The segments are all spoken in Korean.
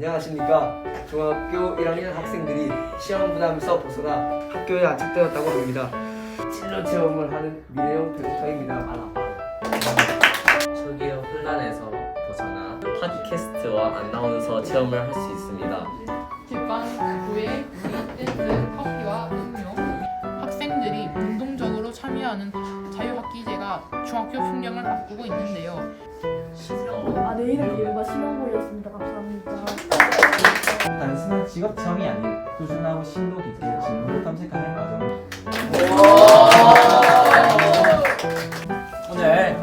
안녕하십니까. 중학교 1학년 학생들이 시험 부담에서 벗어나 학교에 안착되었다고 합니다. 진로 체험을 하는 미래형 배우터입니다. 저기요 혼란에서 벗어나 팟캐스트와 안 나오면서 체험을 할 수 있습니다. 제빵, 우리 댄스, 커피와 음료 학생들이 운동적으로 참여하는 자유학기제가 중학교 풍경을 바꾸고 있는데요. 아 내일은 교육과 시험고였습니다. 감사합니다. 단순한 직업 체험이 아닌 꾸준하고 심도 깊게 진로를 탐색하는 과정. 오늘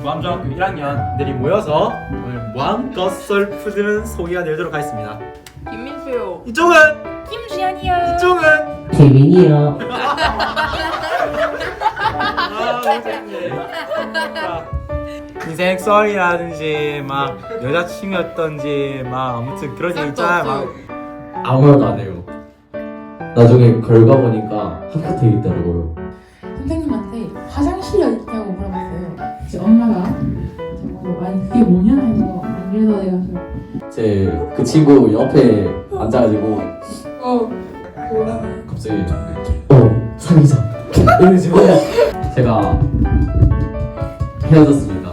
무암중학교 1학년 들이 모여서 오늘 무암껏 썰 푸드는 소개가 되도록 하겠습니다. 김민수요. 이쪽은 김지연이요. 이쪽은 재민이요. 아. 자, 인생 썰이라든지 막 여자친구였던지 막 아무튼 그런 일 있잖아요. 막 아무것도 안 해요. 나중에 결과 보니까 학교 되어 있더라고요. 선생님한테 화장실이 어딨냐고 물어봤어요. 제 엄마가 저거 아니 그게 뭐냐 해서 안 그래도 내가 제그 친구 옆에 앉아가지고 어 갑자기 어 사귀자 이러시고 제가 헤어졌습니다.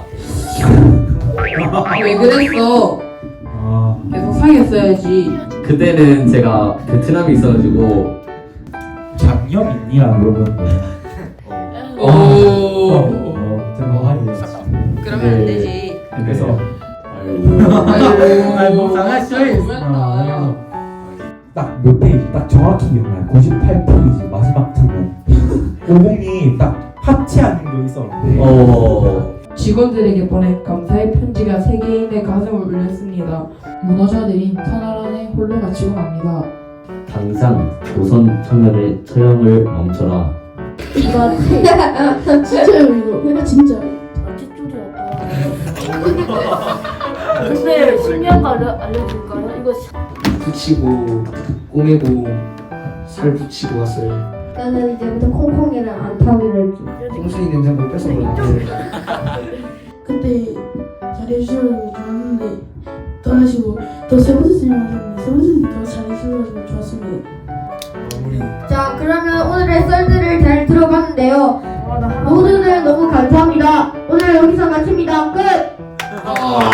왜 그랬어? 아, 계속 사귀었어야지. 그때는 제가 베트남에 있어가지고 장염 있니라고 물어보는 거예요. 오. 어, 뭐 하니? 그러면 안 되지. 그래서 아이고. 아이고, 장난치죠. 너무했다. 딱몇 페이지 딱 정확히 기억나요 98 페이지 마지막 장면 오공이 딱 합체하는 게 있었는데 어 직원들에게 보낸 감사의 편지가 세계인의 가슴을 울렸습니다. 무너져 내린 터널 안에 홀로 갇히고 맙니다. 당장 조선 청년의 처형을 멈춰라. 이거 진짜요 이거 이거 진짜요. 아 찢어졌다. 근데 신기한 거 알려, 알려줄까요? 이거 시- 붙이고 꼬매고 살 붙이고 왔어요. 나는 이제부터 콩콩이랑 안타기를 할게. 홍순이 냉장고 뺏어 먹는데 그때 잘해주셔서 좋았는데 떠나시고 또 세 번째 선생님 하셨는데 세 번째 선생님 더 잘해주셔서 좋았습니다. 마무리. 자, 그러면 오늘의 썰들을 잘 들어봤는데요. 하나 모두들 너무 감사합니다. 오늘 여기서 마칩니다. 끝! 아.